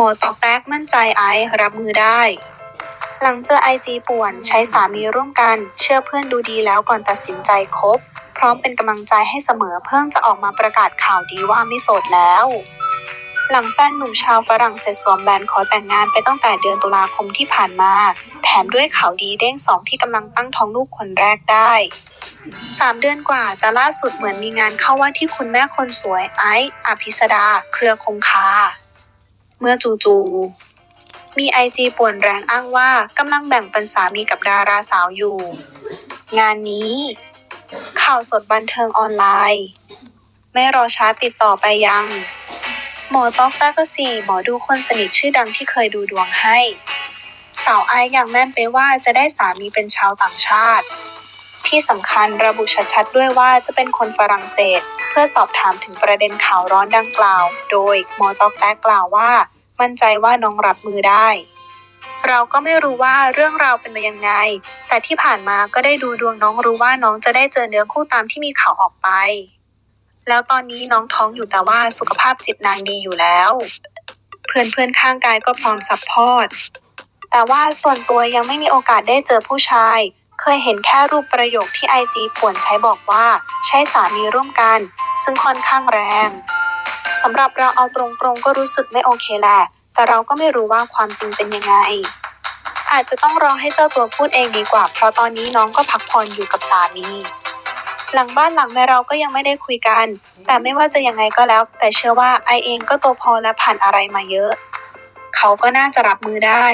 มอตอกแตกมั่นใจไอซ์รับมือได้ หลังเจอไอจีป่วนใช้สามีร่วมกัน เชื่อเพื่อนดูดีแล้วก่อนตัดสินใจคบ พร้อมเป็นกำลังใจให้เสมอเพิ่งจะออกมาประกาศข่าวดีว่าไม่โสดแล้ว หลังแฟนหนุ่มชาวฝรั่งเศสสวมแบนขอแต่งงานไปตั้งแต่เดือนตุลาคมที่ผ่านมา แถมด้วยข่าวดีเด้งสองที่กำลังตั้งท้องลูกคนแรกได้สามเดือนกว่า แต่ล่าสุดเหมือนมีงานเข้าว่าที่คุณแม่คนสวยไอซ์อภิสดา เครือคงคา เมื่อจู่ๆมีไอจีป่วนแรงอ้างว่ากำลังแบ่งเป็นสามีกับดาราสาวอยู่ งานนี้ ข่าวสดบันเทิงออนไลน์ ไม่รอช้าติดต่อไปยัง หมอต๊อกตาก็สีหมอดูคนสนิทชื่อดังที่เคยดูดวงให้ สาวไอซ์อย่างแม่นไปว่าจะได้สามีเป็นชาวต่างชาติ ที่สำคัญระบุชัดๆด้วยว่าจะเป็นคนฝรั่งเศส เพื่อสอบถามถึงประเด็นข่าวร้อนดังกล่าว โดยมอตอกแตกกล่าวว่า มั่นใจว่าน้องรับมือได้ เราก็ไม่รู้ว่าเรื่องราวเป็นมายังไง แต่ที่ผ่านมาก็ได้ดูดวงน้องรู้ว่าน้องจะได้เจอเนื้อคู่ตามที่มีข่าวออกไป แล้วตอนนี้น้องท้องอยู่แต่ว่าสุขภาพจิตนางดีอยู่แล้ว เพื่อนเพื่อนๆข้างกายก็พร้อมซัพพอร์ตแต่ว่าส่วนตัวยังไม่มีโอกาสได้เจอผู้ชาย เคยเห็นแค่รูปประโยคที่ไอจีป่วนใช้บอกว่า ใช้สามีร่วมกัน ซึ่งค่อนข้างแรงสำหรับเราเอาตรงๆก็รู้สึกไม่โอเคแหละ แต่เราก็ไม่รู้ว่าความจริงเป็นยังไง อาจจะต้องรอให้เจ้าตัวพูดเองดีกว่า เพราะตอนนี้น้องก็พักผ่อนอยู่กับสามี หลังบ้านหลังแม่เราก็ยังไม่ได้คุยกัน แต่ไม่ว่าจะยังไงก็แล้ว แต่เชื่อว่าไอเองก็โตพอและผ่านอะไรมาเยอะ เขาก็น่าจะรับมือได้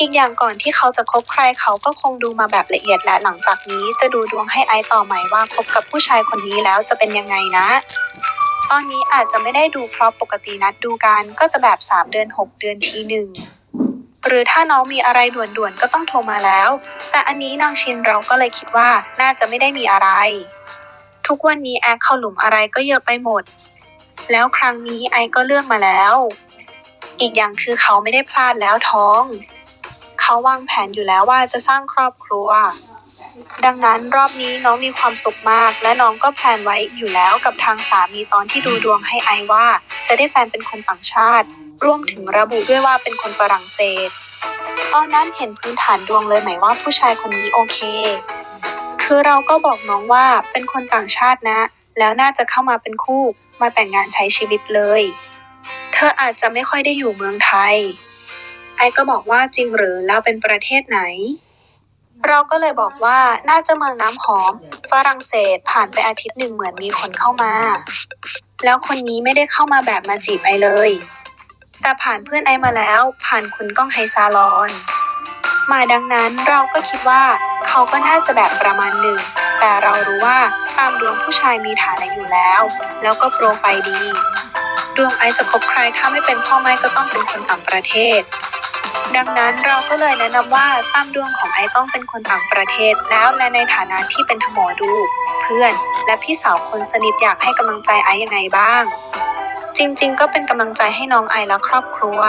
อีกอย่างก่อนที่เขาจะคบใครเขาก็คงดูมาแบบละเอียดและหลังจากนี้จะดูดวงให้ไอซ์ต่อไหมว่าคบกับผู้ชายคนนี้แล้วจะเป็นยังไงนะ ตอนนี้อาจจะไม่ได้ดูเพราะปกตินัดดูกันก็จะแบบ 3 เดือน 6 เดือนทีหนึ่งหรือถ้าน้องมีอะไรด่วนๆก็ต้องโทรมาแล้ว แต่อันนี้นางชินเราก็เลยคิดว่าน่าจะไม่ได้มีอะไร ทุกวันนี้แอคเข้าหลุมอะไรก็เยอะไปหมด แล้วครั้งนี้ไอก็เลือกมาแล้ว อีกอย่างคือเขาไม่ได้พลาดแล้วท้อง เขาวางแผนอยู่แล้วว่าจะสร้างครอบครัว ดังนั้นรอบนี้น้องมีความสุขมาก และน้องก็แพลนไว้อยู่แล้วกับทางสามีตอนที่ดูดวงให้ไอว่า จะได้แฟนเป็นคนต่างชาติ รวมถึงระบุด้วยว่าเป็นคนฝรั่งเศส ตอนนั้นเห็นพื้นฐานดวงเลยไหมว่าผู้ชายคนนี้โอเค คือเราก็บอกน้องว่าเป็นคนต่างชาตินะ แล้วน่าจะเข้ามาเป็นคู่มาแต่งงานใช้ชีวิตเลย เธออาจจะไม่ค่อยได้อยู่เมืองไทย ก็บอกว่าจริงหรือแล้วเป็นประเทศไหน เราก็เลยบอกว่าน่าจะเมืองน้ำหอม ฝรั่งเศสผ่านไปอาทิตย์หนึ่งเหมือนมีคนเข้ามา แล้วคนนี้ไม่ได้เข้ามาแบบมาจีบไอเลย แต่ผ่านเพื่อนไอมาแล้ว ผ่านคุณก้องไฮซาลอน มาดังนั้นเราก็คิดว่าเขาก็น่าจะแบบประมาณหนึ่ง แต่เรารู้ว่าตามดวงผู้ชายมีฐานะอยู่แล้ว แล้วก็โปรไฟล์ดีดวงไอจะคบใครถ้าไม่เป็นพ่อแม่ก็ต้องเป็นคนต่างประเทศ ดังนั้นเราก็เลยแนะนำว่าตามดวงของไอต้องเป็นคนต่างประเทศแล้วและในฐานะที่เป็นหมอดู เพื่อน และพี่สาวคนสนิทอยากให้กำลังใจไอยังไงบ้าง จริงๆ ก็เป็นกำลังใจให้น้องไอและครอบครัว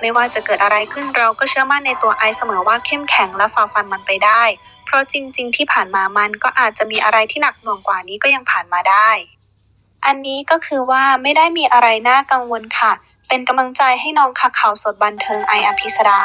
ไม่ว่าจะเกิดอะไรขึ้นเราก็เชื่อมั่นในตัวไอเสมอว่าเข้มแข็งและฝ่าฟันมันไปได้ เพราะจริง ๆ ที่ผ่านมามันก็อาจจะมีอะไรที่หนักหน่วงกว่านี้ก็ยังผ่านมาได้อันนี้ก็คือว่าไม่ได้มีอะไรน่ากังวลค่ะ เป็นกำลังใจให้น้องค่ะข่าวสดบันเทิงไออภิสดา